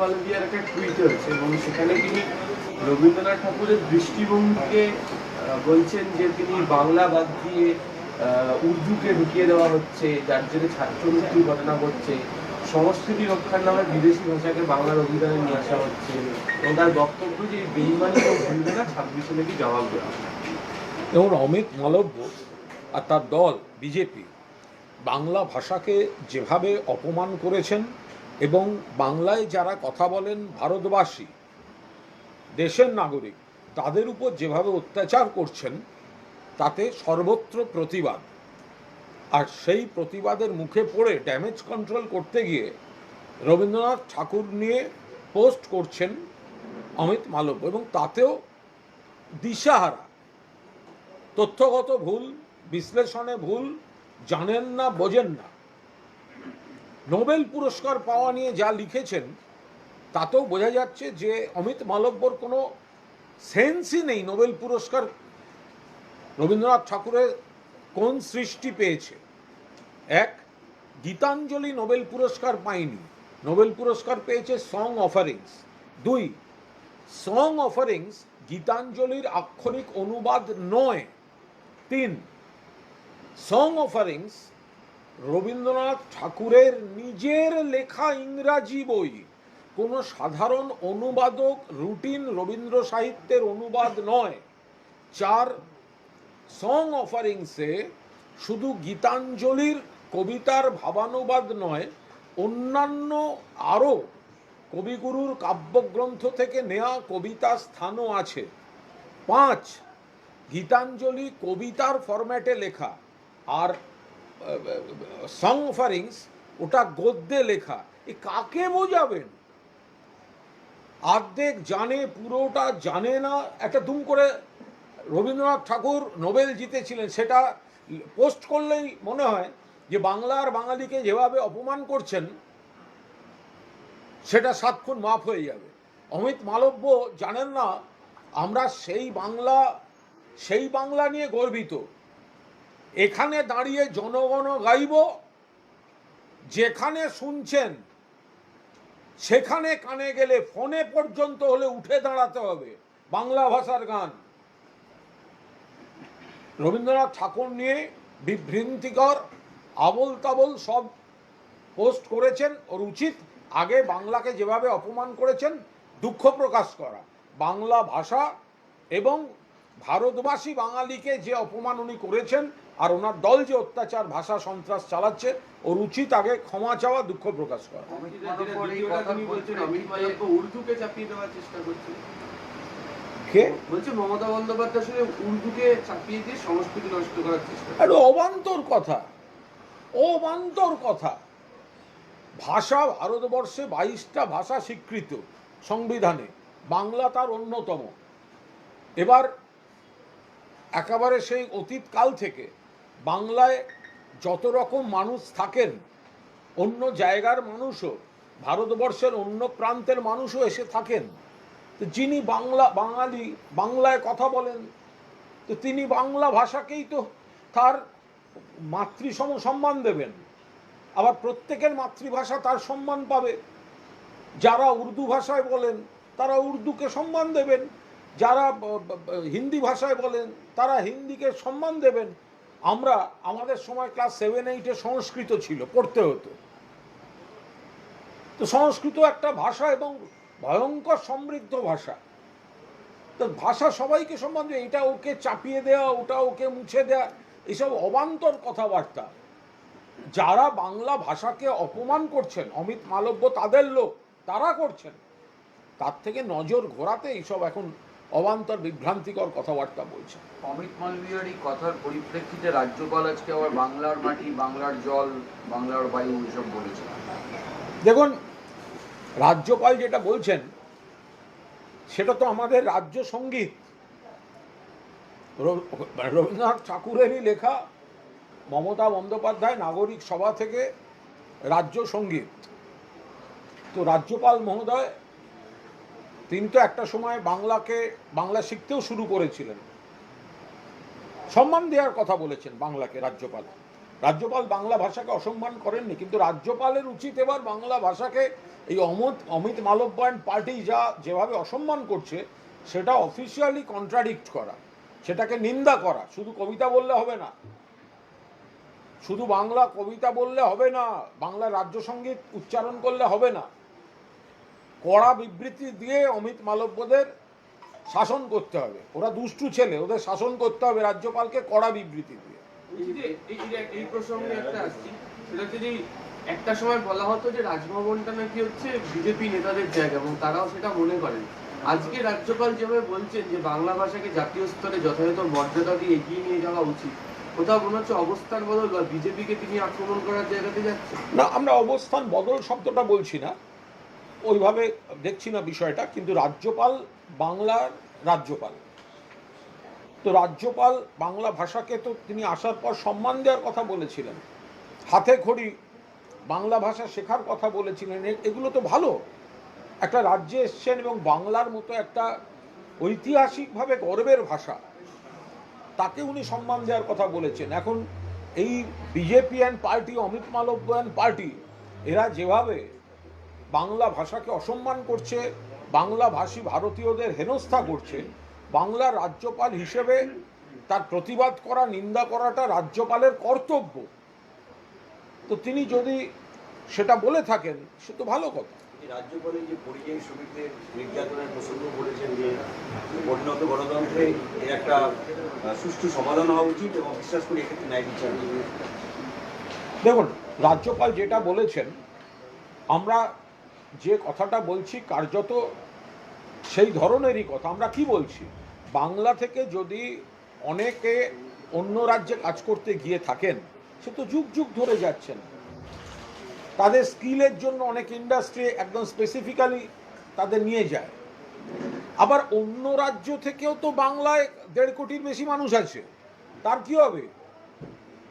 মালবিয়ার একটা টুইট হয়েছে এবং সেখানে তিনি রবীন্দ্রনাথ ঠাকুরের দৃষ্টিভঙ্গিকে বলছেন যে তিনি বাংলা বাদ দিয়ে উর্দুকে ঢুকিয়ে দেওয়া হচ্ছে, যার জন্য ছাত্র মৃত্যুর ঘটনা ঘটছে, সংস্কৃতি রক্ষার নামে বিদেশি ভাষাকে বাংলার অভিধানে নিয়ে আসা হচ্ছে, এবং তার বক্তব্য যে বেইমানি কেউ ভুলবে ছাব্বিশে নাকি জবাব দেওয়া। যেমন অমিত মালব্য আর তার দল, বিজেপি, বাংলা ভাষাকে যেভাবে অপমান করেছেন এবং বাংলায় যারা কথা বলেন ভারতবাসী, দেশের নাগরিক, তাদের উপর যেভাবে অত্যাচার করছেন, তাতে সর্বত্র প্রতিবাদ। আর সেই প্রতিবাদের মুখে পড়ে ড্যামেজ কন্ট্রোল করতে গিয়ে রবীন্দ্রনাথ ঠাকুর নিয়ে পোস্ট করছেন অমিত মালব্য এবং তাতেও দিশাহারা। তথ্যগত ভুল, বিশ্লেষণে ভুল, জানেন না, বোঝেন না। নোবেল পুরস্কার পাওয়া নিয়ে যা লিখেছেন, তাতেও বোঝা যাচ্ছে যে অমিত মালব্যর কোনো সেন্সই নেই নোবেল পুরস্কার রবীন্দ্রনাথ ঠাকুরের কোন সৃষ্টি পেয়েছে। এক, গীতাঞ্জলি নোবেল পুরস্কার পায়নি। নোবেল পুরস্কার পেয়েছে সং অফারিংস দুই সং অফারিংস গীতাঞ্জলির আক্ষরিক অনুবাদ নয়। তিন সং অফারিংস রবীন্দ্রনাথ ঠাকুরের নিজের লেখা ইংরাজি বই। কোনো সাধারণ অনুবাদক রুটিন রবীন্দ্র সাহিত্যের অনুবাদ নয়। চার সং অফারিংসে শুধু গীতাঞ্জলির কবিতার ভাবানুবাদ নয়, অন্যান্য আরও কবিগুরুর কাব্যগ্রন্থ থেকে নেওয়া কবিতা স্থানও আছে। পাঁচ, গীতাঞ্জলি কবিতার ফরম্যাটে লেখা। আর সং অফারিংস ওটা গদ্যে লেখা। এ কাকে বোঝাবেন? অর্ধেক জানে, পুরোটা জানে না। একটা দুম করে রবীন্দ্রনাথ ঠাকুর নোবেল জিতেছিলেন, সেটা পোস্ট করলেই মনে হয় যে বাংলার বাঙালিকে যেভাবে অপমান করছেন, সেটা সাতক্ষণ মাফ হয়ে যাবে। অমিত মালব্য জানেন না, আমরা সেই বাংলা সেই বাংলা নিয়ে গর্বিত। এখানে দাঁড়িয়ে জনগণ গাইব, যেখানে শুনছেন, সেখানে কানে গেলে ফোনে পর্যন্ত হলে উঠে দাঁড়াতে হবে, বাংলা ভাষার গান। রবীন্দ্রনাথ ঠাকুর নিয়ে বিভ্রান্তিকর আবল তাবল সব পোস্ট করেছেন, ওর উচিত আগে বাংলাকে যেভাবে অপমান করেছেন, দুঃখ প্রকাশ করা। বাংলা ভাষা এবং ভারতবাসী বাঙালিকে যে অপমান উনি করেছেন আর ওনার দল যে অত্যাচার ভাষা সন্ত্রাস চালাচ্ছে ওর উচিত আগে ক্ষমা চাওয়া দুঃখ প্রকাশ করা। কে? বলছে মমতা বন্দ্যোপাধ্যায় আসলে উর্দুকে চাপিয়ে দিয়ে সংস্কৃতি নষ্ট করার চেষ্টা একটা অবান্তর কথা অবান্তর কথা। ভাষা ভারতবর্ষে বাইশটা ভাষা স্বীকৃত সংবিধানে বাংলা তার অন্যতম। এবার একেবারে সেই অতীতকাল থেকে বাংলায় যত রকম মানুষ থাকেন, অন্য জায়গার মানুষও, ভারতবর্ষের অন্য প্রান্তের মানুষও এসে থাকেন। তো যিনি বাংলা, বাঙালি, বাংলায় কথা বলেন, তো তিনি বাংলা ভাষাকেই তো তার মাতৃসম সম্মান দেবেন। আবার প্রত্যেকের মাতৃভাষা তার সম্মান পাবে। যারা উর্দু ভাষায় বলেন, তারা উর্দুকে সম্মান দেবেন। যারা হিন্দি ভাষায় বলেন, তারা হিন্দিকে সম্মান দেবেন। আমরা, আমাদের সময় ক্লাস সেভেন এইটে সংস্কৃত ছিল, পড়তে হতো। তো সংস্কৃত একটা ভাষা এবং ভয়ঙ্কর সমৃদ্ধ ভাষা। তো ভাষা সবাইকে সম্মান দেয় এটা ওকে চাপিয়ে দেওয়া ওটা ওকে মুছে দেওয়া এসব অবান্তর কথাবার্তা। যারা বাংলা ভাষাকে অপমান করছেন, অমিত মালব্য তাদের লোক, তারা করছেন। তার থেকে নজর ঘোরাতে এইসব এখন অবান্তর বিভ্রান্তিকর কথাবার্তা বলছেন অমিত মালবিয়ার এই কথার পরিপ্রেক্ষিতে রাজ্যপাল আজকে আবার বাংলার মাটি বাংলার জল বাংলার বায়ু এসব বলেছে। দেখুন রাজ্যপাল যেটা বলছেন সেটা তো আমাদের রাজ্য সংগীত। রবীন্দ্রনাথ ঠাকুরেরই লেখা মমতা বন্দ্যোপাধ্যায় নাগরিক সভা থেকে রাজ্য সংগীত। তো রাজ্যপাল মহোদয় তিনি তো একটা সময় বাংলাকে, বাংলা শিখতেও শুরু করেছিলেন। সম্মান দেওয়ার কথা বলেছেন বাংলাকে রাজ্যপাল। রাজ্যপাল বাংলা ভাষাকে অসম্মান করেননি, কিন্তু রাজ্যপালের উচিত এবার বাংলা ভাষাকে এই অমিত অমিত মালব্যায়ন পার্টি যা যেভাবে অসম্মান করছে, সেটা অফিসিয়ালি কন্ট্রাডিক্ট করা। সেটাকে নিন্দা করা। শুধু কবিতা বললে হবে না। শুধু বাংলা কবিতা বললে হবে না বাংলা রাজ্য সংগীত উচ্চারণ করলে হবে না। কড়া বিবৃতি দিয়ে অমিত মালব্যদের শাসন করতে হবে। ওরা দুষ্টু ছেলে ওদের শাসন করতে হবে রাজ্যপালকে কড়া বিবৃতি দিয়ে। এই প্রসঙ্গে একটা আসছি। সেটা হচ্ছে যে একটা সময় বলা হতো যে রাজভবনটা নাকি হচ্ছে বিজেপি নেতাদের জায়গা এবং তারাও সেটা মনে করেন। আজকে রাজ্যপাল যেভাবে বলছেন যে বাংলা ভাষাকে জাতীয় স্তরে যথাযথ মর্যাদা দিয়ে এগিয়ে নিয়ে যাওয়া উচিত কোথাও মনে হচ্ছে অবস্থান বদল বা বিজেপিকে তিনি আক্রমণ করার জায়গাতে যাচ্ছেন? না আমরা অবস্থান বদল শব্দটা বলছি না। ওইভাবে দেখছি না বিষয়টা, কিন্তু রাজ্যপাল বাংলার রাজ্যপাল। তো রাজ্যপাল বাংলা ভাষাকে তো তিনি আসার পর সম্মান দেওয়ার কথা বলেছিলেন। হাতে খড়ি বাংলা ভাষা শেখার কথা বলেছিলেন। এগুলো তো ভালো। একটা রাজ্যে এসছেন এবং বাংলার মতো একটা ঐতিহাসিকভাবে গর্বের ভাষা, তাকে উনি সম্মান দেওয়ার কথা বলেছেন। এখন এই বিজেপিয়ান পার্টি অমিত মালব্য মালব্যান পার্টি এরা যেভাবে বাংলা ভাষাকে অসম্মান করছে বাংলা ভাষী ভারতীয়দের হেনস্থা করছে। বাংলার রাজ্যপাল হিসেবে তার প্রতিবাদ করা নিন্দা করাটা রাজ্যপালের কর্তব্য। তো তিনি যদি সেটা বলে থাকেন সে তো ভালো কথা। রাজ্যপালের যে পরিযায়ী শ্রমিকদের নির্যাতনের প্রসঙ্গ বলেছেন যে পরিণত গণতন্ত্রে এর একটা সুষ্ঠু সমাধান হওয়া উচিত এবং বিশ্বাস করি এক্ষেত্রে ন্যায় বিচার দেখুন রাজ্যপাল যেটা বলেছেন আমরা যে কথাটা বলছি কার্যত সেই ধরনেরই কথা। আমরা কি বলছি? বাংলা থেকে যদি অনেকে অন্য রাজ্যে কাজ করতে গিয়ে থাকেন, সে তো যুগ যুগ ধরে যাচ্ছেন। তাদের স্কিলের জন্য অনেক ইন্ডাস্ট্রি একদম স্পেসিফিক্যালি তাদের নিয়ে যায়। আবার অন্য রাজ্য থেকেও তো বাংলায় দেড় কোটির বেশি মানুষ আছে। তার কি হবে?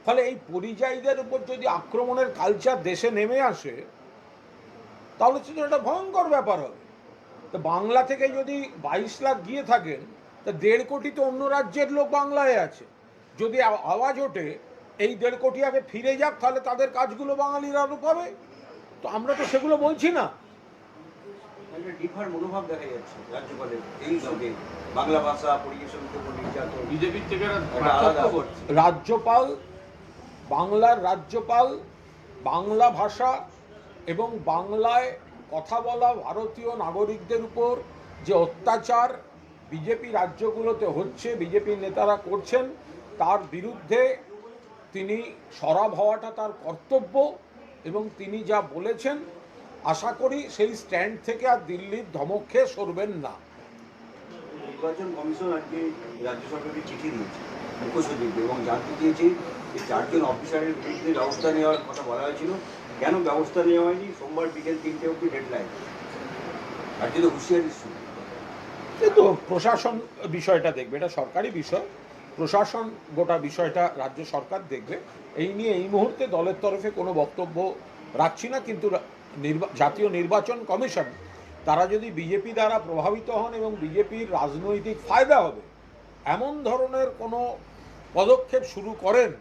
ফলে এই পরিযায়ীদের উপর যদি আক্রমণের কালচার দেশে নেমে আসে তাহলে সেটা একটা ভয়ঙ্কর ব্যাপার হবে। তো বাংলা থেকে যদি বাইশ লাখ গিয়ে থাকেন তা দেড় কোটি তো অন্য রাজ্যের লোক বাংলায় আছে। যদি আওয়াজ ওঠে এই দেড় কোটি আগে ফিরে যাক তাহলে তাদের কাজগুলো বাঙালিরা আরও পাবে। তো আমরা তো সেগুলো বলছি না। মনোভাব দেখা যাচ্ছে রাজ্যপালের এই সঙ্গে। বাংলা ভাষা বিজেপির থেকে রাজ্যপাল বাংলার রাজ্যপাল বাংলা ভাষা এবং বাংলায় কথা বলা ভারতীয় নাগরিকদের উপর যে অত্যাচার বিজেপি রাজ্যগুলোতে হচ্ছে বিজেপির নেতারা করছেন, তার বিরুদ্ধে তিনি সরব হওয়াটা তার কর্তব্য এবং তিনি যা বলেছেন, আশা করি সেই স্ট্যান্ড থেকে আর দিল্লির ধমক খেয়ে সরবেন না। নির্বাচন কমিশন আজকে রাজ্য সরকারকে চিঠি দিয়েছে, মুখ্যসচিবকে এবং জানতে যে চারজন অফিসারের বিরুদ্ধে ব্যবস্থা নেওয়ার কথা বলা হয়েছিল। কেন ব্যবস্থা নেওয়া হয়নি? সোমবার বিকেল তিনটে অব্দি ডেডলাইন রাজ্যে তো হুঁশিয়ারি কিন্তু প্রশাসন বিষয়টা দেখবে, এটা সরকারি বিষয়। প্রশাসন গোটা বিষয়টা রাজ্য সরকার দেখবে। এই নিয়ে এই মুহূর্তে দলের তরফে কোনো বক্তব্য রাখছি না, কিন্তু জাতীয় নির্বাচন কমিশন, তারা যদি বিজেপি দ্বারা প্রভাবিত হন এবং বিজেপির রাজনৈতিক ফায়দা হবে, এমন ধরনের কোনো পদক্ষেপ শুরু করেন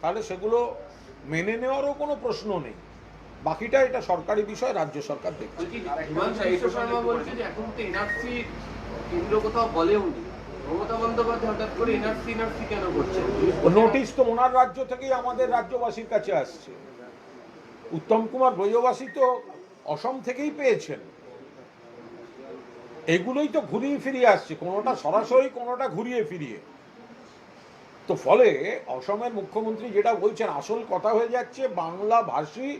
তাহলে সেগুলো মেনে নেওয়ারও কোনো প্রশ্ন নেই। বাকিটা এটা সরকারি বিষয় রাজ্য সরকার করছে? নোটিশ তো ওনার রাজ্য থেকেই আমাদের রাজ্যবাসীর কাছে আসছে। উত্তম কুমার ব্রজবাসী তো অসম থেকেই পেয়েছেন। এগুলোই তো ঘুরিয়ে ফিরিয়ে আসছে কোনোটা সরাসরি কোনোটা ঘুরিয়ে ফিরিয়ে। তো ফলে অসমের মুখ্যমন্ত্রী যেটা বলছেন, আসল কথা হয়ে যাচ্ছে বাংলা ভাষী,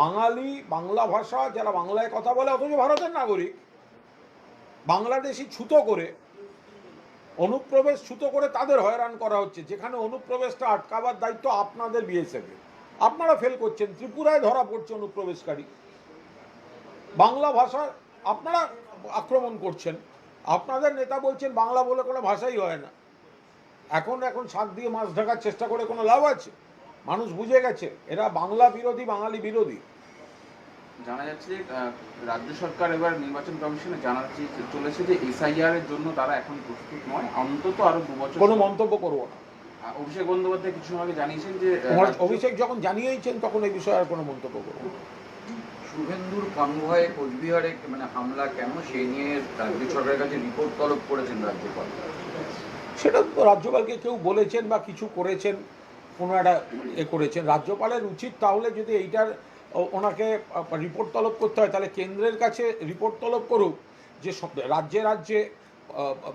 বাঙালি, বাংলা ভাষা যারা বাংলায় কথা বলে, অথচ ভারতের নাগরিক। বাংলাদেশি ছুতো করে, অনুপ্রবেশ ছুতো করে তাদের হয়রান করা হচ্ছে, যেখানে অনুপ্রবেশটা আটকাবার দায়িত্ব আপনাদের বিএসএফে আপনারা ফেল করছেন, ত্রিপুরায় ধরা পড়ছে অনুপ্রবেশকারী। বাংলা ভাষা, আপনারা আক্রমণ করছেন। আপনাদের নেতা বলছেন বাংলা বলে কোনো ভাষাই হয় না। এখন এখন শাক দিয়ে মাছ ঢাকার চেষ্টা করে কোনো লাভ আছে? মানুষ বুঝে গেছে এরা বাংলা বিরোধী বাঙালি বিরোধী। জানা যাচ্ছে যে রাজ্য সরকার এবার নির্বাচন কমিশনে জানাচ্ছে চলেছে যে এসআইআর এর জন্য তারা এখন প্রস্তুত নয়। অন্তত আরও দু বছর কোনো মন্তব্য করব না। অভিষেক বন্দ্যোপাধ্যায় কিছু সময় আগে জানিয়েছেন যে অভিষেক যখন জানিয়েছেন তখন এই বিষয়ে আর কোনো মন্তব্য করব না। শুভেন্দুর কনভয়ে কোচবিহারে মানে হামলা কেন? সেই নিয়ে রাজ্য সরকারের কাছে রিপোর্ট তলব করেছেন রাজ্যপাল। সেটা রাজ্যপালকে কেউ বলেছেন বা কিছু করেছেন, কোনো একটা এ করেছেন। রাজ্যপালের উচিত তাহলে যদি এইটার ওনাকে রিপোর্ট তলব করতে হয়, তাহলে কেন্দ্রের কাছে রিপোর্ট তলব করুক যে রাজ্যে রাজ্যে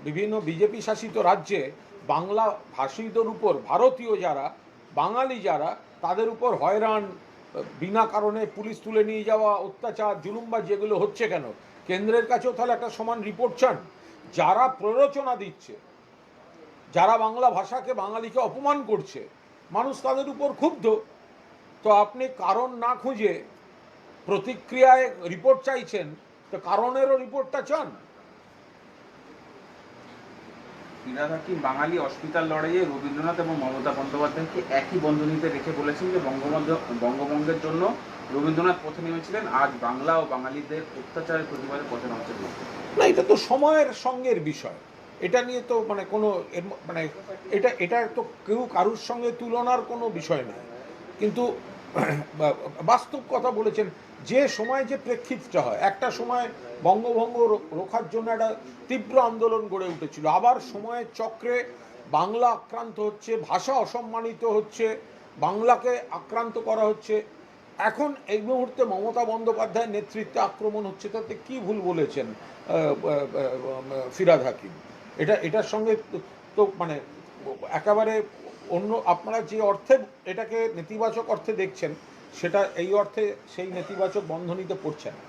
বিভিন্ন বিজেপি শাসিত রাজ্যে বাংলা ভাষীদের উপর, ভারতীয় যারা, বাঙালি যারা, তাদের উপর হয়রান বিনা কারণে পুলিশ তুলে নিয়ে যাওয়া, অত্যাচার, জুলুমবাজ যেগুলো হচ্ছে কেন? কেন্দ্রের কাছেও তাহলে একটা সমান রিপোর্ট চান। যারা প্ররোচনা দিচ্ছে যারা বাংলা ভাষাকে বাঙালিকে অপমান করছে মানুষ তাদের উপর ক্ষুব্ধ। তো আপনি কারণ না খুঁজে প্রতিক্রিয়ায় রিপোর্ট চাইছেন তো কারণেরও রিপোর্টটা চান। ফিরাদ হাকিম বাঙালি অস্মিতার লড়াইয়ে রবীন্দ্রনাথ এবং মমতা বন্দ্যোপাধ্যায়কে একই বন্ধনীতে রেখে বলেছেন যে বঙ্গবন্ধু বঙ্গবঙ্গের জন্য রবীন্দ্রনাথ পথে নেমেছিলেন আজ বাংলা ও বাঙালিদের অত্যাচারের প্রতিবাদে পথে নামছে না এটা তো সময়ের সঙ্গের বিষয়। এটা নিয়ে তো মানে কোনো মানে এটা এটা তো কেউ কারুর সঙ্গে তুলনার কোনো বিষয় নেই। কিন্তু বাস্তব কথা বলেছেন, যে সময় যে প্রেক্ষিতটা হয়, একটা সময় বঙ্গভঙ্গ রোখার জন্য একটা তীব্র আন্দোলন গড়ে উঠেছিল, আবার সময়ের চক্রে বাংলা আক্রান্ত হচ্ছে, ভাষা অসম্মানিত হচ্ছে, বাংলাকে আক্রান্ত করা হচ্ছে। এখন এই মুহূর্তে মমতা বন্দ্যোপাধ্যায়ের নেতৃত্বে আক্রমণ হচ্ছে, তাতে কি ভুল বলেছেন ফিরাদ হাকিম? এটা এটার সঙ্গে তো- মানে একেবারে অন্য আপনারা যে অর্থে এটাকে নেতিবাচক অর্থে দেখছেন সেটা এই অর্থে সেই নেতিবাচক বন্ধনীতে পড়ছে না।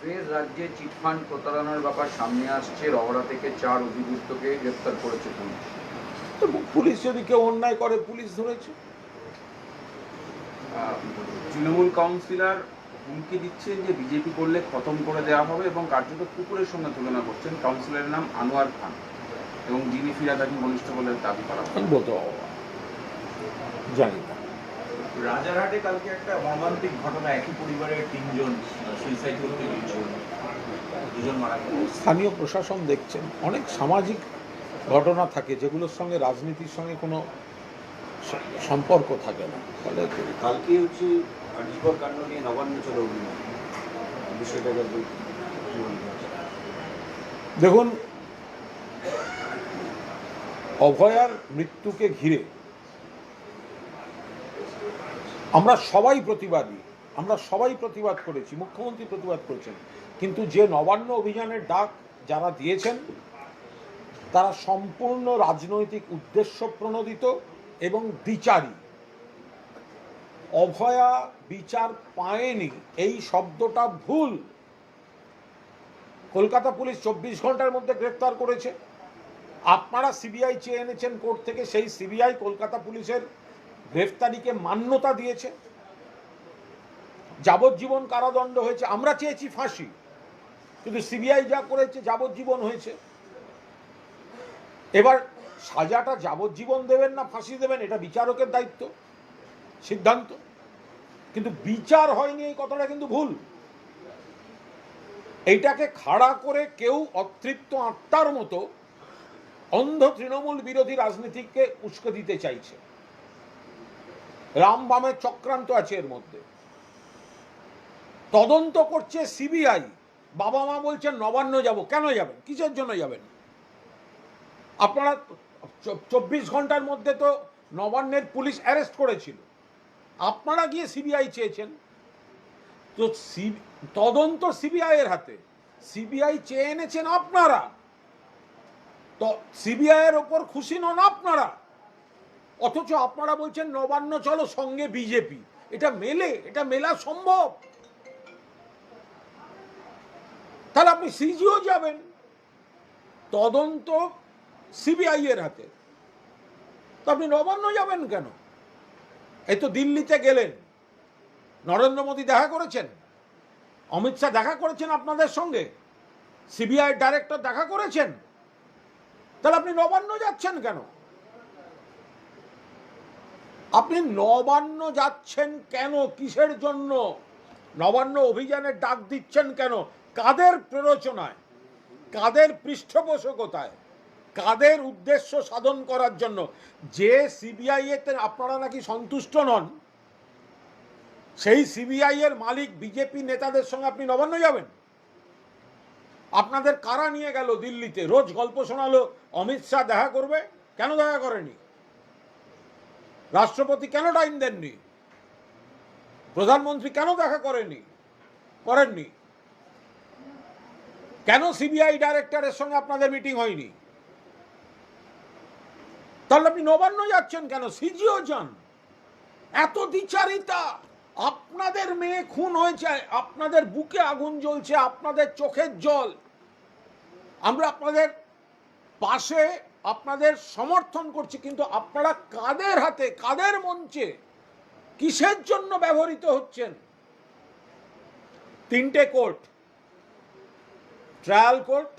ফের রাজ্যে চিটফান্ড প্রতারণার ব্যাপার সামনে আসছে। রওড়া থেকে চার অভিযুক্তকে গ্রেপ্তার করেছে পুলিশ। তো পুলিশ যদি কেউ অন্যায় করে পুলিশ ধরেছে। তৃণমূল কাউন্সিলর হুমকি দিচ্ছেন যে বিজেপি করলে খতম করে দেওয়া হবে এবং কার্যত কুকুরের সঙ্গে তুলনা করছেন। কাউন্সিলরের নাম আনোয়ার খান। এবং যিনি ফিরাদ হাকিম ঘনিষ্ঠ বলে দাবি করা হয়। বলতে পারব না। জানি না। রাজারহাটে কালকে একটা মর্মান্তিক ঘটনা একই পরিবারের তিনজন সুইসাইড করতে গিয়েছিল। দুজন মারা গেল স্থানীয় প্রশাসন দেখছেন অনেক সামাজিক ঘটনা থাকে যেগুলোর সঙ্গে রাজনীতির সঙ্গে কোনো সম্পর্ক থাকে না। ফলে কালকে হচ্ছে আর্জিকর কাণ্ড নিয়ে নবান্ন চলে বিষয়টাকে? দেখুন অভয়ার মৃত্যুকে ঘিরে। আমরা সবাই প্রতিবাদী। আমরা সবাই প্রতিবাদ করেছি, মুখ্যমন্ত্রী প্রতিবাদ করেছেন। কিন্তু যে নবান্ন অভিযানের ডাক যারা দিয়েছেন, তারা সম্পূর্ণ রাজনৈতিক উদ্দেশ্য প্রণোদিত এবং বিচারী। অভয়া বিচার পায়নি, এই শব্দটা ভুল। কলকাতা পুলিশ চব্বিশ ঘণ্টার মধ্যে গ্রেপ্তার করেছে। আপনারা সিবিআই চেয়ে এনেছেন কোর্ট থেকে, সেই সিবিআই কলকাতা পুলিশের গ্রেফতারিকে মান্যতা দিয়েছে। যাবজ্জীবন কারাদণ্ড হয়েছে। আমরা চেয়েছি ফাঁসি, কিন্তু সিবিআই যা করেছে যাবজ্জীবন হয়েছে। এবার সাজাটা যাবজ্জীবন দেবেন না, ফাঁসি দেবেন, এটা বিচারকের দায়িত্ব, সিদ্ধান্ত। কিন্তু বিচার হয়নি এই কথাটা কিন্তু ভুল। এইটাকে খাড়া করে কেউ অতৃপ্ত আত্মার মতো অন্ধ তৃণমূল বিরোধী রাজনীতিকে উস্কে দিতে চাইছে। রাম বামের চক্রান্ত আছে এর মধ্যে। তদন্ত করছে সিবিআই। বাবা মা বলছেন, নবান্ন যাব। কেন যাবেন? কিসের জন্য যাবেন? আপনারা চব্বিশ ঘণ্টার মধ্যে তো নবান্নের পুলিশ অ্যারেস্ট করেছিল। আপনারা গিয়ে সিবিআই চেয়েছেন। তো তদন্ত সিবিআই এর হাতে। সিবিআই চেয়ে এনেছেন আপনারা। তো সিবিআই এর ওপর খুশি নন আপনারা। অথচ আপনারা বলছেন, নবান্ন, চলো সঙ্গে বিজেপি এটা মেলে, এটা মেলা সম্ভব। তাহলে আপনি সিজিও যাবেন। তদন্ত সিবিআই এর হাতে। তো আপনি নবান্ন যাবেন কেন? এই তো দিল্লিতে গেলেন। নরেন্দ্র মোদী দেখা করেছেন? অমিত শাহ দেখা করেছেন আপনাদের সঙ্গে? সিবিআই ডাইরেক্টর দেখা করেছেন? তাহলে আপনি নবান্ন যাচ্ছেন কেন? আপনি নবান্ন যাচ্ছেন কেন? কিসের জন্য? নবান্ন অভিযানের ডাক দিচ্ছেন কেন? কাদের প্ররোচনায়? কাদের পৃষ্ঠপোষকতায়? কাদের উদ্দেশ্য সাধন করার জন্য? যে সিবিআই এতে আপনারা নাকি সন্তুষ্ট নন, সেই সিবিআই এর মালিক বিজেপি নেতাদের সঙ্গে আপনি নবান্ন যাবেন? আপনাদের কারা নিয়ে গেল দিল্লিতে? রোজ গল্প শোনালো, অমিত শাহ দেখা করবে? কেন দেখা করেনি? রাষ্ট্রপতি কেন টাইম দেননি? প্রধানমন্ত্রী কেন দেখা করেনি? করেননি? কেন সিবিআই ডাইরেক্টরের সঙ্গে আপনাদের মিটিং হয়নি? তাহলে আপনি নবান্ন যাচ্ছেন কেন? সিজিও যান। এত দ্বিচারিতা। আপনাদের মেয়ে খুন হয়েছে, আপনাদের বুকে আগুন জ্বলছে, আপনাদের চোখের জল। আমরা আপনাদের পাশে আপনাদের সমর্থন করছি, কিন্তু আপনারা কাদের হাতে, কাদের মঞ্চে, কিসের জন্য ব্যবহৃত হচ্ছেন? তিনটে court, trial court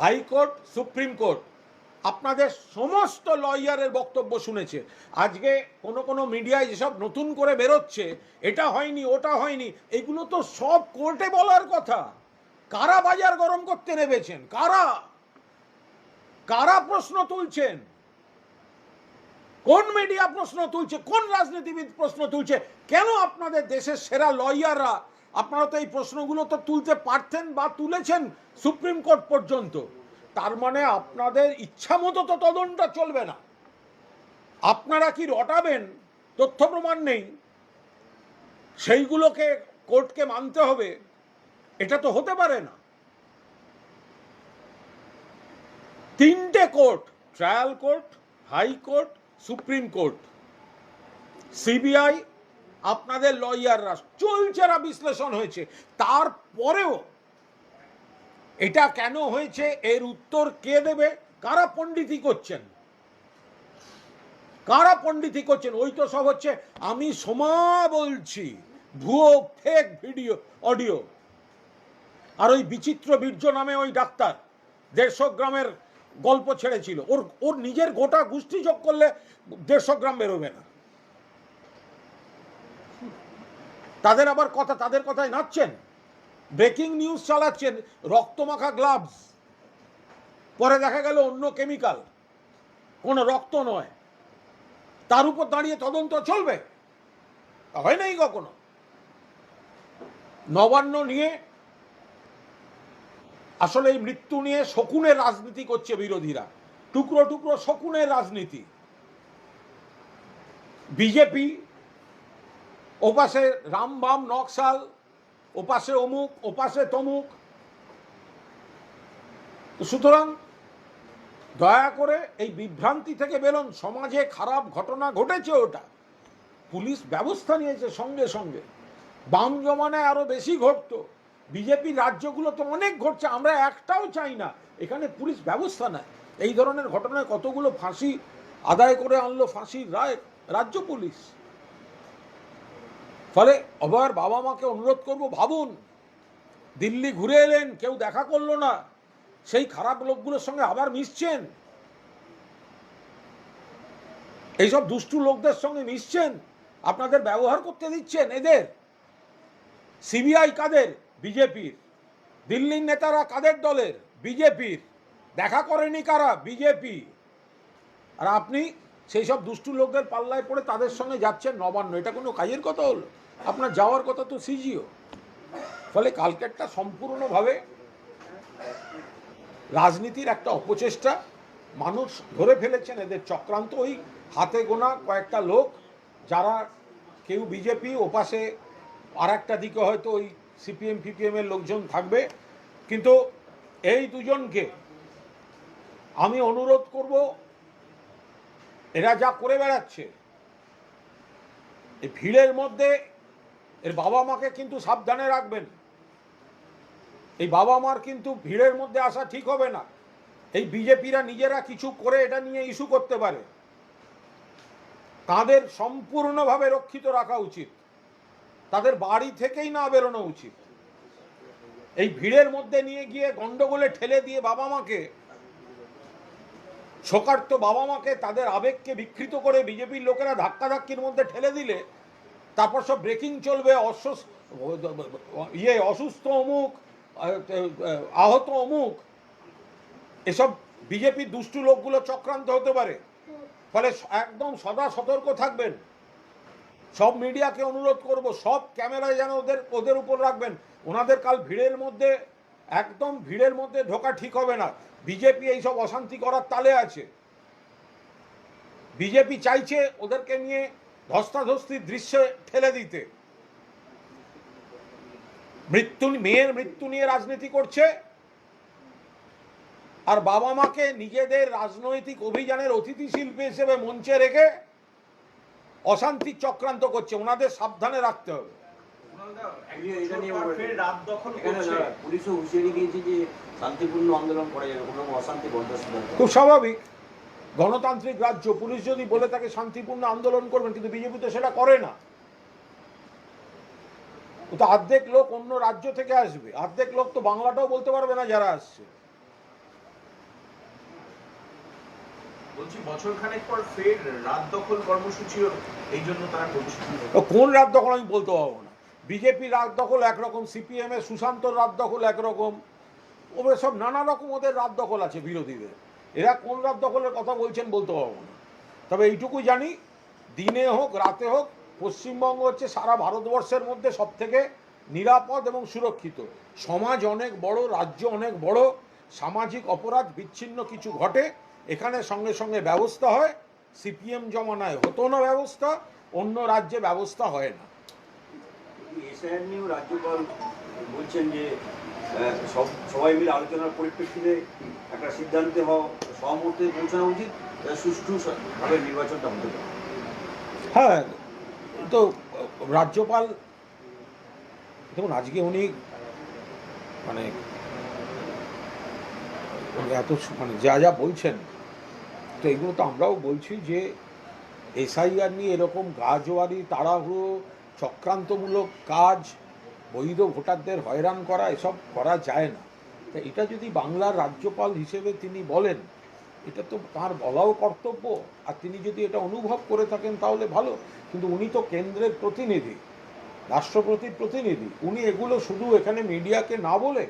high court supreme court. আপনাদের সমস্ত লয়ারের বক্তব্য শুনেছে। আজকে কোনো কোনো মিডিয়ায় যেসব নতুন করে বেরোচ্ছে, এটা হয়নি, ওটা হয়নি, এগুলো তো সব কোর্টে বলার কথা। কারা বাজার গরম করতে নেমেছেন? কারা? কারা প্রশ্ন তুলছেন? কোন মিডিয়া প্রশ্ন তুলছে? কোন রাজনীতিবিদ প্রশ্ন তুলছে? কেন আপনাদের দেশের সেরা লয়াররা? আপনারা তো এই প্রশ্নগুলো তো তুলতে পারতেন বা তুলেছেন সুপ্রিম কোর্ট পর্যন্ত। তার মানে আপনাদের ইচ্ছা মতো তো তদন্ত চলবে না। আপনারা কি রটাবেন? তথ্য প্রমাণ নেই। সেইগুলোকে কোর্টকে মানতে হবে। এটা তো হতে পারে না। তিনটে court, trial court high court supreme court. CBI, আপনাদের লয়াররা চলছেরা বিশ্লেষণ হয়েছে। তারপরেও এটা কেন হয়েছে? এর উত্তর কে দেবে? কারা পণ্ডিতি করছেন? কারা পণ্ডিতি করছেন? ওই তো সব হচ্ছে, আমি সমা বলছি, ভুয়ো ফেক ভিডিও অডিও আর ওই বিচিত্র বীর্য নামে ওই ডাক্তার, দেড়শো গ্রামের গল্প ছেড়েছিল। ওর ওর নিজের গোটা গোষ্ঠী যোগ করলে দেড়শো গ্রাম বেরোবে না। তাদের আবার কথা, তাদের কথায় নাচছেন? ব্রেকিং নিউজ চালাচ্ছেন রক্তমাখা গ্লাভস। পরে দেখা গেল অন্য কেমিক্যাল। কোনো রক্ত নয়। তার উপর দাঁড়িয়ে তদন্ত চলবে। হয় নাই কখনো? নবান্ন নিয়ে আসলে এই মৃত্যু নিয়ে শকুনের রাজনীতি করছে বিরোধীরা। টুকরো টুকরো শকুনের রাজনীতি। বিজেপি, ওপাশে রামবাম, নকশাল ওপাশে অমুক, ওপাশে তমুক। সুতরাং দয়া করে এই বিভ্রান্তি থেকে বেরোন। সমাজে খারাপ ঘটনা ঘটেছে ওটা। পুলিশ ব্যবস্থা নিয়েছে সঙ্গে সঙ্গে। বাম জমানায় আরও বেশি ঘটতো। বিজেপি রাজ্যগুলো তো অনেক ঘটছে, আমরা একটাও চাই না। এখানে পুলিশ ব্যবস্থা নেয়। এই ধরনের ঘটনায় কতগুলো ফাঁসি আদায় করে আনলো ফাঁসির রায়? রাজ্য পুলিশ। ফলে অভয়ের বাবা মাকে অনুরোধ করব, ভাবুন, দিল্লি ঘুরে এলেন, কেউ দেখা করল না, সেই খারাপ লোকগুলোর সঙ্গে আবার মিশছেন? এইসব দুষ্টু লোকদের সঙ্গে মিশছেন? আপনাদের ব্যবহার করতে দিচ্ছেন এদের? সিবিআই কাদের? বিজেপির। দিল্লির নেতারা কাদের দলের? বিজেপির। দেখা করেনি কারা? বিজেপি। আর আপনি সেই সব দুষ্টু লোকদের পাল্লায় পড়ে তাদের সঙ্গে যাচ্ছেন নবান্ন। এটা কোনো কাজের কথা হলো? আপনার যাওয়ার কথা তো সিজিও। ফলে কালকেরটা সম্পূর্ণভাবে রাজনীতির একটা অপচেষ্টা। মানুষ ধরে ফেলেছেন, এদের চক্রান্ত ওই হাতে গোনা কয়েকটা লোক যারা কেউ বিজেপি ওপাশে আর একটা দিকে হয়তো ওই সিপিএম, ফিপিএম এর লোকজন থাকবে। কিন্তু এই দুজনকে আমি অনুরোধ করব, এরা যা করে বেড়াচ্ছে ভিড়ের মধ্যে এর বাবা মাকে কিন্তু সাবধানে রাখবেন। এই বাবা মার কিন্তু ভিড়ের মধ্যে আসা ঠিক হবে না। এই বিজেপিরা নিজেরা কিছু করে এটা নিয়ে ইস্যু করতে পারে। তাদের সম্পূর্ণভাবে রক্ষিত রাখা উচিত। তাদের বাড়ি থেকেই না বেরোনো উচিত। এই ভিড়ের মধ্যে নিয়ে গিয়ে গন্ডগোলে ঠেলে দিয়ে বাবা মাকে, শোকার্ত বাবা মাকে তাদের আবেগকে বিকৃত করে বিজেপির লোকেরা ধাক্কাধাক্কির মধ্যে ঠেলে দিলে তারপর সব ব্রেকিং চলবে অসুস্থ ইয়ে অসুস্থ অমুক আহত অমুক। এসব বিজেপি দুষ্টু লোকগুলো চক্রান্ত হতে পারে। ফলে একদম সদা সতর্ক থাকবেন। সব মিডিয়াকে অনুরোধ করব, সব ক্যামেরায় যেন ওদের ওদের উপর রাখবেন। ওনাদের কাল ভিড়ের মধ্যে, একদম ভিড়ের মধ্যে ঢোকা ঠিক হবে না। বিজেপি এইসব অশান্তি করার তালে আছে। বিজেপি চাইছে ওদেরকে নিয়ে ধস্তাধস্তির দৃশ্যে ঠেলে দিতে। মৃত্যু মেয়ের মৃত্যু নিয়ে রাজনীতি করছে। আর বাবা মাকে নিজেদের রাজনৈতিক অভিযানের অতিথি শিল্পী হিসেবে মঞ্চে রেখে অশান্তি চক্রান্ত করছে। ওনাদের সাবধানে রাখতে হবে। খুব স্বাভাবিক। গণতান্ত্রিক রাজ্য পুলিশ যদি বলে তাকে শান্তিপূর্ণ আন্দোলন করবেন কিন্তু বিজেপি তো সেটা করে না। তো অর্ধেক লোক অন্য রাজ্য থেকে আসবে। অর্ধেক লোক তো বাংলাটাও বলতে পারবে না যারা আসছে। কোন রাত দখল আমি বলতে পারব না। বিজেপি রাত দখল একরকম সিপিএম এর সুশান্তর রাত দখল একরকম। ওদের সব নানা রকম ওদের রাত দখল আছে বিরোধীদের। এরা কোন রাত দখলের কথা বলছেন বলতে পারব না। তবে এইটুকু জানি, দিনে হোক, রাতে হোক, পশ্চিমবঙ্গ হচ্ছে সারা ভারতবর্ষের মধ্যে সব থেকে নিরাপদ এবং সুরক্ষিত। সমাজ অনেক বড়, রাজ্য অনেক বড়, সামাজিক অপরাধ বিচ্ছিন্ন কিছু ঘটে, এখানে সঙ্গে সঙ্গে ব্যবস্থা হয়। সিপিএম জমানায় হতো না ব্যবস্থা, অন্য রাজ্যে ব্যবস্থা হয় না। রাজ্যপাল বলছেন যে সব, সবাই মিলে আলোচনার পরিপ্রেক্ষিতে একটা সিদ্ধান্তে হওয়া, সহমতে পৌঁছানো উচিত সুষ্ঠুভাবে নির্বাচনটা হতে পারে। হ্যাঁ তো রাজ্যপাল, দেখুন, আজকে উনি মানে এত মানে যা যা বলছেন, তো এগুলো তো আমরাও বলছি যে, এসআইআর নিয়ে এরকম গাজোয়ারি, তাড়াহুড়ো, চক্রান্তমূলক কাজ বৈধ ভোটারদের হয়রান করা, এসব করা যায় না। তা এটা যদি বাংলার রাজ্যপাল হিসেবে তিনি বলেন, এটা তো তার বলাও কর্তব্য। আর তিনি যদি এটা অনুভব করে থাকেন, তাহলে ভালো। কিন্তু উনি তো কেন্দ্রের প্রতিনিধি, রাষ্ট্রপতির প্রতিনিধি। উনি এগুলো শুধু এখানে মিডিয়াকে না বলে,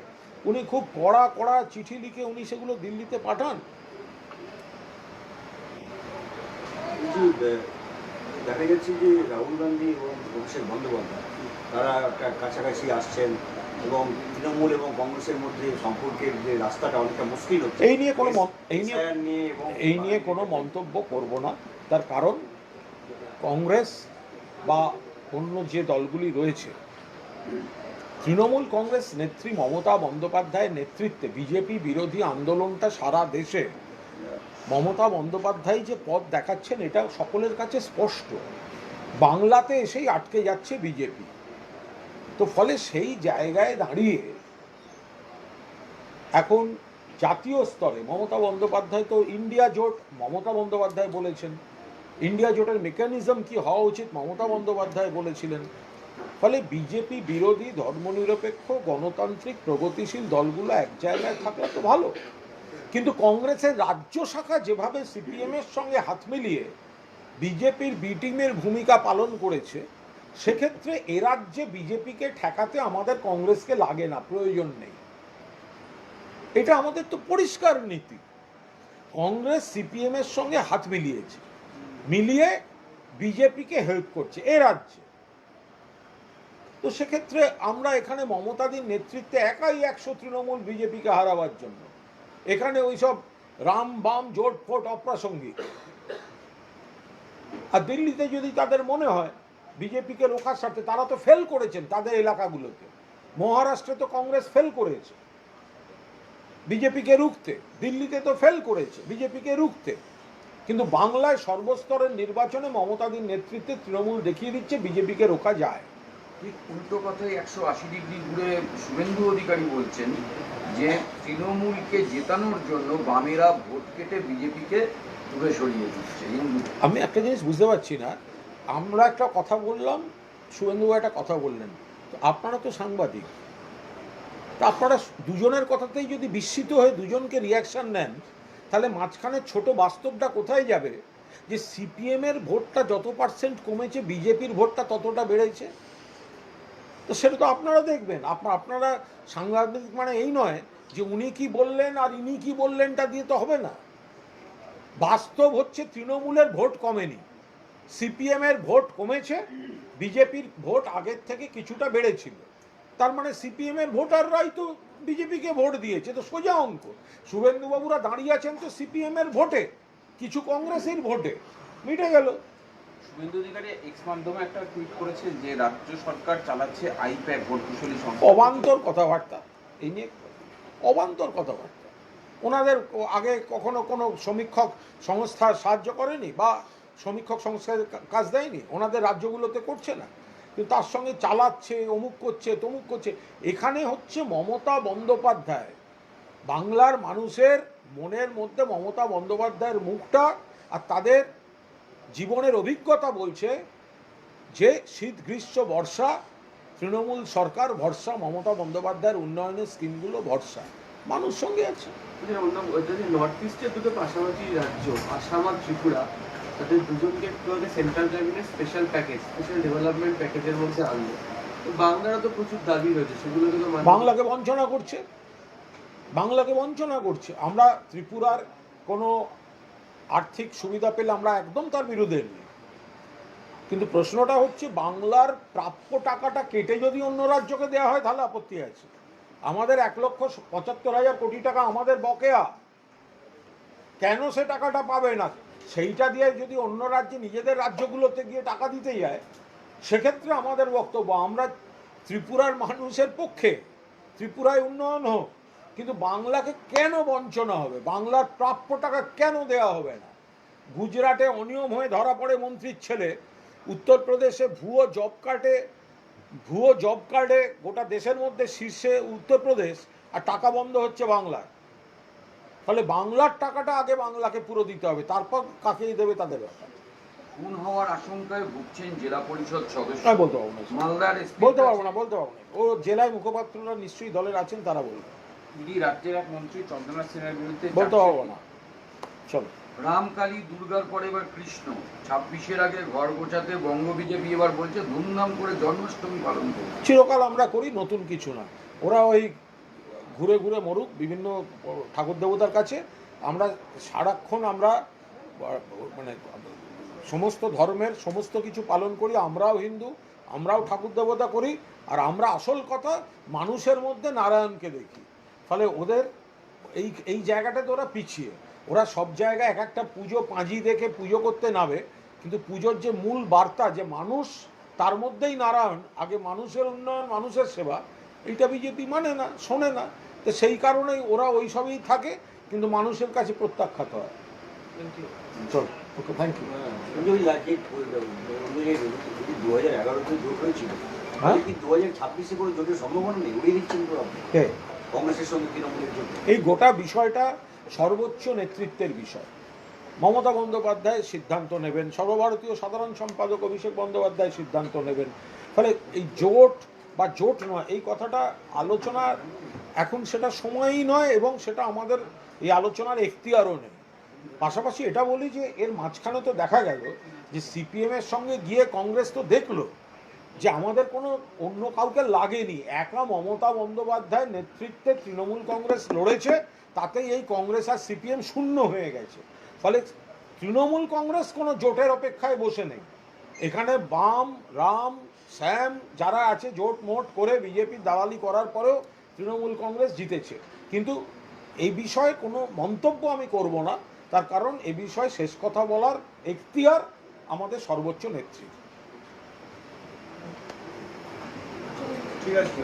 উনি খুব কড়া কড়া চিঠি লিখে উনি সেগুলো দিল্লিতে পাঠান। দেখা যাচ্ছে যে রাহুল গান্ধী এবং অভিষেক বন্দ্যোপাধ্যায় তারা কাছাকাছি আসছেন এবং তৃণমূল এবং কংগ্রেসের মধ্যে সম্পর্কের যে রাস্তাটা অনেকটা মুশকিল হচ্ছে। এই নিয়ে কোনো এই নিয়ে এই নিয়ে কোনো মন্তব্য করব না। তার কারণ কংগ্রেস বা অন্য যে দলগুলি রয়েছে তৃণমূল কংগ্রেস নেত্রী মমতা বন্দ্যোপাধ্যায়ের নেতৃত্বে বিজেপি বিরোধী আন্দোলনটা সারা দেশে। মমতা বন্দ্যোপাধ্যায় যে পথ দেখাচ্ছেন এটা সকলের কাছে স্পষ্ট। বাংলাতে এসেই আটকে যাচ্ছে বিজেপি। তো ফলে সেই জায়গায় দাঁড়িয়ে এখন জাতীয় স্তরে মমতা বন্দ্যোপাধ্যায় তো ইন্ডিয়া জোট, মমতা বন্দ্যোপাধ্যায় বলেছেন। ইন্ডিয়া জোটের মেকানিজম কি হওয়া উচিত? মমতা বন্দ্যোপাধ্যায় বলেছিলেন। ফলে বিজেপি বিরোধী, ধর্মনিরপেক্ষ, গণতান্ত্রিক, প্রগতিশীল দলগুলো এক জায়গায় থাকলে তো ভালো। কিন্তু কংগ্রেসের রাজ্য শাখা যেভাবে সিপিএমের সঙ্গে হাত মিলিয়ে বিজেপির বি টিমের ভূমিকা পালন করেছে সেক্ষেত্রে এ রাজ্যে বিজেপিকে ঠেকাতে আমাদের কংগ্রেসকে লাগে না, প্রয়োজন নেই। এটা আমাদের তো পরিষ্কার নীতি। কংগ্রেস সিপিএম এর সঙ্গে হাত মিলিয়েছে, মিলিয়ে বিজেপিকে হেল্প করছে এ রাজ্যে। তো সেক্ষেত্রে আমরা এখানে মমতাদির নেতৃত্বে একাই একশো তৃণমূল বিজেপিকে হারাবার জন্য। এখানে ওইসব রাম বাম জোট ফোট অপ্রাসঙ্গিক। আর দিল্লিতে যদি তাদের মনে হয় বিজেপিকে রোখার স্বার্থে তারা তো ফেল করেছেন তাদের এলাকাগুলোতে। মহারাষ্ট্রে তো কংগ্রেস ফেল করেছে। বিজেপিকে রুখতে দিল্লিতে তো ফেল করেছে বিজেপিকে রুখতে। কিন্তু বাংলায় সর্বস্তরের নির্বাচনে মমতাদির নেতৃত্বে তৃণমূল দেখিয়ে দিচ্ছে বিজেপিকে রোখা যায়। ঠিক উল্টো কথায় একশো আশি ডিগ্রি ঘুরে শুভেন্দু অধিকারী বলছেন যে তৃণমূলকে জেতানোর জন্য বামেরা ভোট কেটে বিজেপিকে দূরে সরিয়ে দিচ্ছে। আমি একটা জিনিস বুঝতে পারছি না আমরা একটা কথা বললাম শুভেন্দু একটা কথা বললেন, তো আপনারা তো সাংবাদিক। তা আপনারা দুজনের কথাতেই যদি বিস্মিত হয়ে দুজনকে রিয়াকশান নেন, তাহলে মাঝখানে ছোট বাস্তবটা কোথায় যাবে? যে সিপিএম এর ভোটটা যত পার্সেন্ট কমেছে বিজেপির ভোটটা ততটা বেড়েছে? তো সেটা তো আপনারা দেখবেন। আপনা- আপনারা সাংবাদিক মানে এই নয় যে উনি কি বললেন আর ইনি কি বললেনটা দিয়ে তো হবে না। বাস্তব হচ্ছে তৃণমূলের ভোট কমেনি। সিপিএমের ভোট কমেছে বিজেপির ভোট আগের থেকে কিছুটা বেড়েছিল। তার মানে সিপিএমের ভোটাররাই তো বিজেপিকে ভোট দিয়েছে তো সোজা অঙ্ক। শুভেন্দুবাবুরা দাঁড়িয়ে আছেন তো সিপিএমের ভোটে কিছু কংগ্রেসের ভোটে। মিটে গেল। শুভেন্দু অধিকারী এক্স মাধ্যমে একটা টুইট করেছে যে রাজ্য সরকার চালাচ্ছে আইপ্যাক ভোট কুশলী অবান্তর কথাবার্তা। এই নিয়ে অবান্তর কথাবার্তা। ওনাদের আগে কখনো কোনো সমীক্ষক সংস্থা সাহায্য করেনি বা সমীক্ষক সংস্থার কাজ দেয়নি, ওনাদের রাজ্যগুলোতে করছে না। কিন্তু তার সঙ্গে চালাচ্ছে, অমুক করছে, তমুক করছে। এখানে হচ্ছে মমতা বন্দ্যোপাধ্যায়। বাংলার মানুষের মনের মধ্যে মমতা বন্দ্যোপাধ্যায়ের মুখটা আর তাদের জীবনের অভিজ্ঞতা বলছে যে শীত গ্রীষ্ম বর্ষা, তৃণমূল সরকার ভরসা, মমতা বন্দ্যোপাধ্যায়ের উন্নয়নের স্কিমগুলো ভরসা। মানুষ সঙ্গে আছে। নর্থ ইস্টের দুটো পাশাপাশি রাজ্য, আসাম আর ত্রিপুরা তাদের দুজনকে একটু আগে central cabinet special package special development প্যাকেজের মধ্যে আনলো। তো বাংলারও তো প্রচুর দাবি রয়েছে, সেগুলোকে তো বাংলাকে বঞ্চনা করছে। বাংলাকে বঞ্চনা করছে। আমরা ত্রিপুরার কোনো আর্থিক সুবিধা পেলে আমরা একদম তার বিরুদ্ধে নেই। কিন্তু প্রশ্নটা হচ্ছে, বাংলার প্রাপ্য টাকাটা কেটে যদি অন্য রাজ্যকে দেওয়া হয়, তাহলে আপত্তি আছে। আমাদের এক লক্ষ পঁচাত্তর হাজার কোটি টাকা আমাদের বকেয়া। কেন সে টাকাটা পাবে না? সেইটা দিয়ে যদি অন্য রাজ্যে নিজেদের রাজ্যগুলোতে গিয়ে টাকা দিতে যায়, সেক্ষেত্রে আমাদের বক্তব্য, আমরা ত্রিপুরার মানুষের পক্ষে ত্রিপুরায় উন্নয়ন হোক, কিন্তু বাংলাকে কেন বঞ্চনা হবে? বাংলার প্রাপ্য টাকা কেন দেওয়া হবে না? গুজরাটে অনিয়ম হয়ে ধরা পড়ে মন্ত্রীর ছেলে, উত্তরপ্রদেশে ভুয়ো জব কার্ডে, ভুয়ো জব কার্ডে গোটা দেশের মধ্যে শীর্ষে উত্তরপ্রদেশ, আর টাকা বন্ধ হচ্ছে বাংলায় ফলে বাংলার টাকাটা আগে বাংলাকে পুরো দিতে হবে তারপর কাকেই দেবে তাদের ব্যাপার। খুন হওয়ার আশঙ্কায় ভুগছেন জেলা পরিষদ সদস্য। বলতে পারব না। মালদার বলতে পারব না বলতে পারব না। ও জেলায় মুখপাত্ররা নিশ্চয়ই দলের আছেন তারা বলবে ইডি রাজ্যের এক মন্ত্রী চন্দ্রনাথ সেনের বিরুদ্ধে বলতে পারব না। চলো। রামকালী দুর্গার পরে এবার কৃষ্ণ। ছাব্বিশের আগে ঘর গোছাতে বঙ্গ বিজেপি এবার বলছে ধুমধাম করে জন্মাষ্টমী পালন করবে। চিরকাল আমরা করি নতুন কিছু না। ওরা ওই ঘুরে ঘুরে মরুক, বিভিন্ন ঠাকুর দেবতার কাছে। আমরা সারাক্ষণ আমরা মানে সমস্ত ধর্মের সমস্ত কিছু পালন করি, আমরাও হিন্দু, আমরাও ঠাকুর দেবতা করি, আর আমরা আসল কথা মানুষের মধ্যে নারায়ণকে দেখি। ফলে ওদের এই এই জায়গাটাতে ওরা পিছিয়ে। ওরা সব জায়গায় এক একটা পুজো পাঁজি দেখে পুজো করতে নামে, কিন্তু পুজোর যে মূল বার্তা, যে মানুষ তার মধ্যেই নারায়ণ, আগে মানুষের উন্নয়ন, মানুষের সেবা, এইটা বিজেপি মানে না, শোনে না। তো সেই কারণেই ওরা ওই সবই থাকে কিন্তু মানুষের কাছে প্রত্যাখ্যাত হয়। চল ওকে থ্যাংক ইউ দু হাজার এগারোতে জোট হয়েছিল। হ্যাঁ? এই গোটা বিষয়টা সর্বোচ্চ নেতৃত্বের বিষয়। মমতা বন্দ্যোপাধ্যায় সিদ্ধান্ত নেবেন সর্বভারতীয় সাধারণ সম্পাদক অভিষেক বন্দ্যোপাধ্যায় সিদ্ধান্ত নেবেন। ফলে এই জোট বা জোট নয় এই কথাটা আলোচনার এখন সেটা সময়ই নয় এবং সেটা আমাদের এই আলোচনার এখতিয়ারও নেই। পাশাপাশি এটা বলি যে এর মাঝখানে তো দেখা গেল যে সিপিএমের সঙ্গে গিয়ে কংগ্রেস তো দেখল যে আমাদের কোনো অন্য কাউকে লাগেনি। একা মমতা বন্দ্যোপাধ্যায়ের নেতৃত্বে তৃণমূল কংগ্রেস লড়েছে, তাতেই এই কংগ্রেস আর সিপিএম শূন্য হয়ে গেছে। ফলে তৃণমূল কংগ্রেস কোনো জোটের অপেক্ষায় বসে নেই। এখানে বাম, রাম, শ্যাম যারা আছে, জোট মোট করে বিজেপির দালালি করার পরেও তৃণমূল কংগ্রেস জিতেছে। কিন্তু এই বিষয়ে কোনো মন্তব্য আমি করব না। তার কারণ এ বিষয়ে শেষ কথা বলার এখতিয়ার আমাদের সর্বোচ্চ নেত্রী। ঠিক আছে